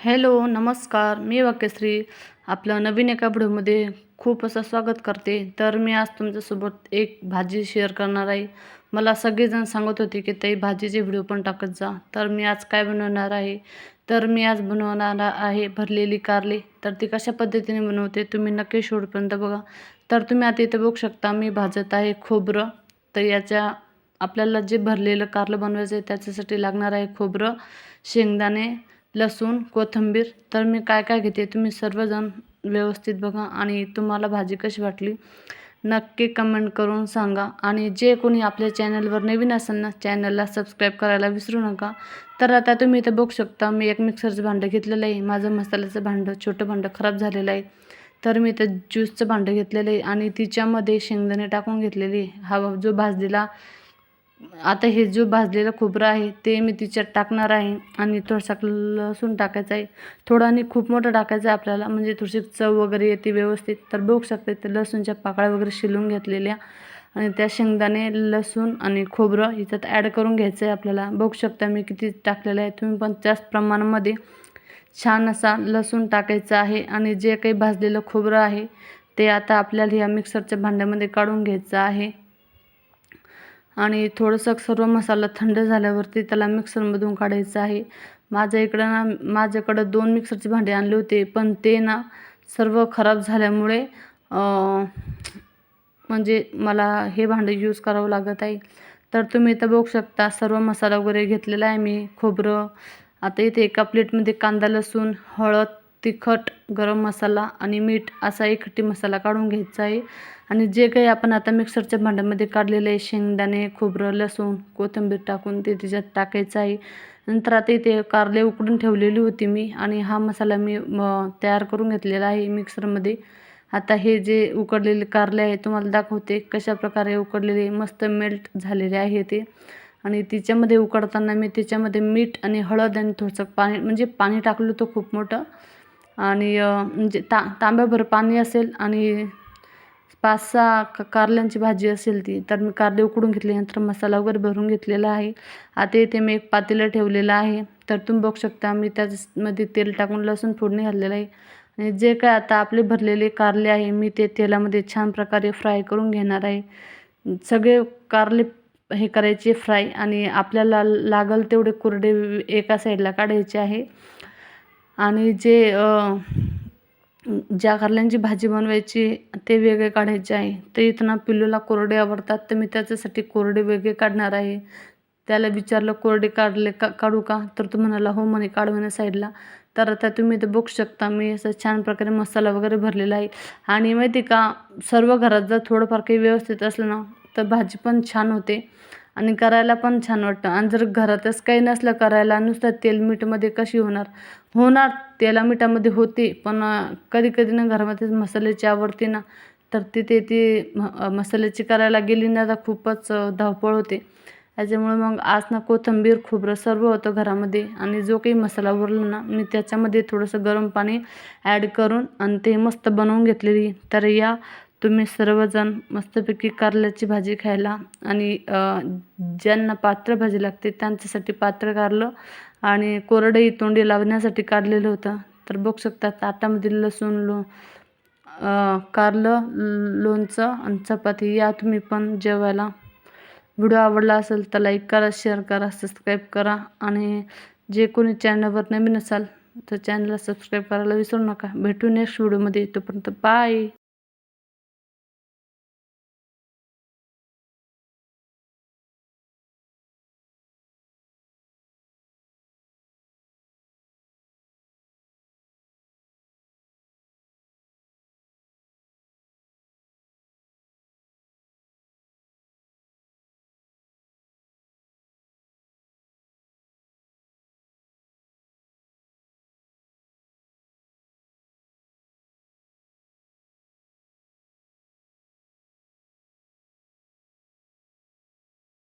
Hello नमस्कार. मी वाक्यश्री. आपलं नवीन एका व्हिडिओमध्ये खूप असं स्वागत करते. तर मी आज तुमच्यासोबत एक भाजी शेअर करणार आहे. मला सगळेजण सांगत होते की ताई भाजीचे व्हिडिओ पण टाकत जा. तर मी आज काय बनवणार आहे? तर मी आज बनवणार आहे भरलेली कारले. तर ती कशा पद्धतीने बनवते तुम्ही नक्की शेवटपर्यंत बघा. तर तुम्ही आता इथं बघू शकता मी भाजत आहे खोबरं. तर याच्या आपल्याला जे भरलेलं कारलं बनवायचं आहे त्याच्यासाठी लागणार आहे खोबरं शेंगदाणे लसूण कोथिंबीर. तर मी काय काय घेते? तुम्ही सर्वजण व्यवस्थित बघा आणि तुम्हाला भाजी कशी वाटली? नक्की कमेंट करून सांगा. आणि जे कोणी आपल्या चॅनलवर नवीन असेल ना चॅनलला सबस्क्राईब करायला विसरू नका. तर आता तुम्ही इथं बघू शकता मी एक मिक्सरचं भांडं घेतलेलं आहे. माझं मसाल्याचं भांडं छोटं भांडं खराब झालेलं आहे. तर मी इथं ज्यूसचं भांडं घेतलेलं आहे आणि तिच्यामध्ये शेंगदाणे टाकून घेतलेले हा जो भाजलेला आता हे जो भाजलेलं खोबरं आहे ते मी तिच्यात टाकणार आहे आणि थोडासा लसूण टाकायचं आहे. थोडं आणि खूप मोठं टाकायचं आहे आपल्याला म्हणजे थोडीशी चव वगैरे येते व्यवस्थित. तर बघू शकते ते लसूणच्या पाकळ्या वगैरे शिलून घेतलेल्या. आणि त्या शेंगदाणे लसूण आणि खोबरं ह्याच्यात ॲड करून घ्यायचं आहे आपल्याला. बघू शकता मी किती टाकलेलं आहे. तुम्ही पण त्याच प्रमाणामध्ये छान असा लसूण टाकायचा आहे. आणि जे काही भाजलेलं खोबरं आहे ते आता आपल्याला या मिक्सरच्या भांड्यामध्ये काढून घ्यायचं आहे. आणि थोडंसं सर्व मसाला थंड झाल्यावरती त्याला मिक्सरमधून काढायचं आहे. माझ्या इकडं ना माझ्याकडं दोन मिक्सरचे भांडे आणले होते पण ते ना सर्व खराब झाल्यामुळे म्हणजे मला हे भांडे यूज करावं लागत आहे. तर तुम्ही इथं बघू शकता सर्व मसाला वगैरे घेतलेला आहे मी खोबरं. आता इथे एका प्लेटमध्ये कांदा लसूण हळद तिखट गरम मसाला आणि मीठ असा एकखट्टी मसाला काढून घ्यायचा आहे. आणि जे काही आपण आता मिक्सरच्या भांड्यामध्ये काढलेले आहे शेंगदाणे खोबरं लसूण कोथिंबीर टाकून ते त्याच्यात टाकायचं आहे. नंतर आता इथे कारले उकडून ठेवलेली होती मी आणि हा मसाला मी तयार करून घेतलेला आहे मिक्सरमध्ये. आता हे जे उकडलेले कारले आहे तुम्हाला दाखवते कशा प्रकारे उकडलेले मस्त मेल्ट झालेले आहे ते. आणि तिच्यामध्ये उकडताना मी त्याच्यामध्ये मीठ आणि हळद आणि थोडंसं पाणी म्हणजे पाणी टाकलं होतं खूप मोठं. आणि म्हणजे ता तांब्याभर पाणी असेल आणि पाच सहा क कारल्यांची भाजी असेल ती तर मी कारले उकडून घेतल्यानंतर मसाला वगैरे भरून घेतलेला आहे. आता इथे मी एक पातेलं ठेवलेलं आहे. तर तुम्ही बघू शकता मी त्याच्यामध्ये तेल टाकून लसूण फोडणी घातलेलं आहे. आणि जे काय आता आपले भरलेले कारले आहे मी ते तेलामध्ये छान प्रकारे फ्राय करून घेणार आहे. सगळे कारले हे करायचे फ्राय आणि आपल्याला लागल तेवढे कुरडे एका साईडला काढायचे आहे. आणि जे ज्या कारल्यांची भाजी बनवायची ते वेगळे काढायचे आहे. ते इथं पिल्लूला कोरडे आवडतात तर मी त्याच्यासाठी कोरडे वेगळे काढणार आहे. त्याला विचारलं कोरडे काढले का काढू का? तर तो म्हणाला हो म्हणे काढवण्या साईडला. तर आता तुम्ही इथं बघू शकता मी असं छान प्रकारे मसाला वगैरे भरलेला आहे. आणि माहिती का सर्व घरात जर थोडंफार काही व्यवस्थित असलं ना तर भाजी पण छान होते. आणि करायला पण छान वाटतं. आणि जर घरातच काही नसलं करायला नुसतं तेल मीठमध्ये कशी होणार? होणार तेला मिठामध्ये होते पण कधी कधी ना घरामध्ये मसाल्याची आवडते ना तर तिथे ती मसाल्याची करायला गेली ना तर खूपच धावपळ होते. त्याच्यामुळे मग आज ना कोथिंबीर खोबरं सर्व होतं घरामध्ये आणि जो काही मसाला उरला ना मी त्याच्यामध्ये थोडंसं गरम पाणी ॲड करून आणि ते मस्त बनवून घेतलेली. तर या तुम्ही सर्वजण मस्तपैकी कारल्याची भाजी खायला आणि ज्यांना पात्र भाजी लागते त्यांच्यासाठी पात्र कारलं आणि कोरडंही तोंडी लावण्यासाठी काढलेलं होतं. तर बघू शकता ताटामधील लसूण लो कारलं लोणचं आणि चपाती या तुम्ही पण जेवायला. व्हिडिओ आवडला असेल तर लाईक करा शेअर करा सबस्क्राईब करा आणि जे कोणी चॅनलवर नवीन असाल तर चॅनलला सबस्क्राईब करायला विसरू नका. भेटू नेक्स्ट व्हिडिओमध्ये. तोपर्यंत बाय!